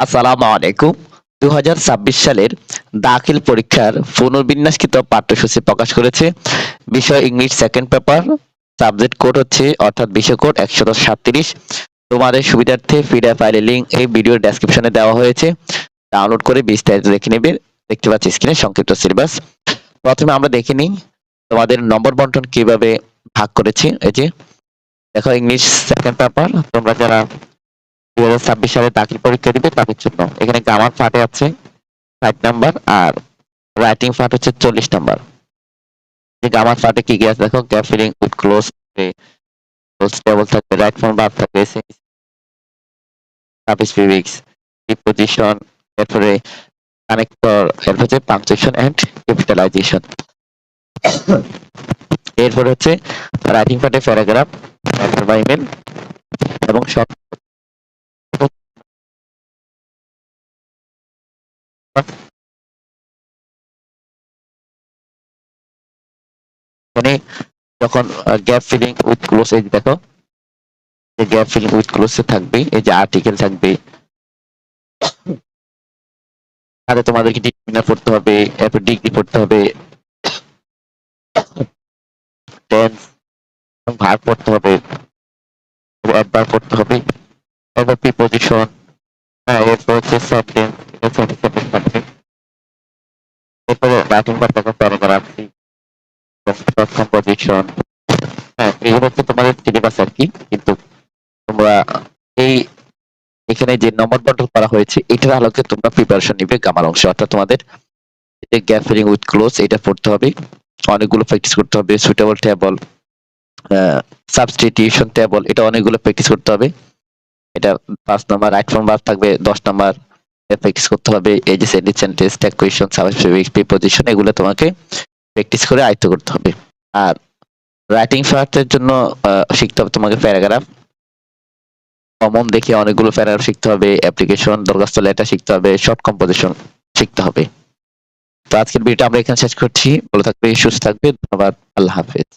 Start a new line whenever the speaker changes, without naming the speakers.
আসসালামু আলাইকুম। দু হাজার ছাব্বিশ সালের দাখিল পরীক্ষার পুনর্বিন্যাসকৃত পাঠ্যসূচি প্রকাশ করেছে বিষয় English second paper. Subject code হচ্ছে, অর্থাৎ বিষয় কোড একশো সাতত্রিশ। তোমাদের সুবিধার্থে পিডিএফ ফাইলের লিঙ্ক এই ভিডিওর ডেসক্রিপশনে দেওয়া হয়েছে। ডাউনলোড করে বিস্তারিত দেখে নেবে। দেখতে পাচ্ছি স্ক্রিনে সংক্ষিপ্ত সিলেবাস প্রথমে আমরা দেখে নিই তোমাদের নম্বর বন্টন কীভাবে ভাগ করেছি। এই যে, দেখো ইংলিশ সেকেন্ড পেপার। তোমরা যারা দুই হাজার ছাব্বিশ সালে দাখিল পরীক্ষা দিবে তাদের জন্য। এখানে গ্রামার পার্টে আছে ষাট নাম্বার আর রাইটিং পার্ট হচ্ছে চল্লিশ নাম্বার যে গ্রামার পার্টে কি কি আছে দেখো? Gap filling with clues table থাকবে রাইট ফর্ম ভার্ব থাকবে সার্ভিস ফিজিক্স প্রিপোজিশন এরপরে কানেক্টর এরপর হচ্ছে পাংচুয়েশন এন্ড ক্যাপিটালাইজেশন এরপরে হচ্ছে রাইটিং পার্টে প্যারাগ্রাফ এবং সব যখন গ্যাপ ফিলিং উইথ ক্লোজ এই দেখো গ্যাপ ফিলিং উইথ ক্লোজ থাকবে, এই যে আর্টিকেল থাকবে, তাহলে তোমাদেরকে ডিগ্রি পড়তে হবে, এরপর ডিগ্রি পড়তে হবে টেন্স ভার পড়তে হবে একবার পড়তে হবে, এরপর প্রিপোজিশন হ্যাঁ এরপর হচ্ছে সেন্টেন্স সেন্টেন্স রাইটিং পার্ট দেখো প্যারাগ্রাফ কম্পোজিশন হ্যাঁ এগুলো হচ্ছে তোমাদের সিলেবাস আর কি, কিন্তু তোমরা এই এখানে যে নম্বর বন্টন করা হয়েছে, এটার আলোকে তোমরা প্রিপারেশন নিবে গামার অংশ অর্থাৎ তোমাদের গ্যাপ ফিলিং উইথ ক্লোজ এটা পড়তে হবে। অনেকগুলো প্র্যাকটিস করতে হবে। সুইটেবল টেবল সাবস্টিটিউশন টেবল এটা অনেকগুলো প্র্যাকটিস করতে হবে। এটা পাঁচ নাম্বার রাইট ফর্ম ভার্ব থাকবে, দশ নাম্বার প্র্যাকটিস করতে হবে এই যে sentence tag question substitution preposition এগুলো তোমাকে প্র্যাকটিস করে আয়ত্ত করতে হবে। আর রাইটিং পার্টের জন্য শিখতে হবে তোমাকে প্যারাগ্রাফ কমন দেখে অনেকগুলো প্যারাগ্রাফ শিখতে হবে অ্যাপ্লিকেশন দরখাস্ত লেটার শিখতে হবে শর্ট কম্পোজিশন শিখতে হবে। তো আজকের ভিডিওটা আমরা এখানে শেষ করছি। ভালো থাকবে, সুস্থ থাকবে, ধন্যবাদ, আল্লাহ হাফেজ।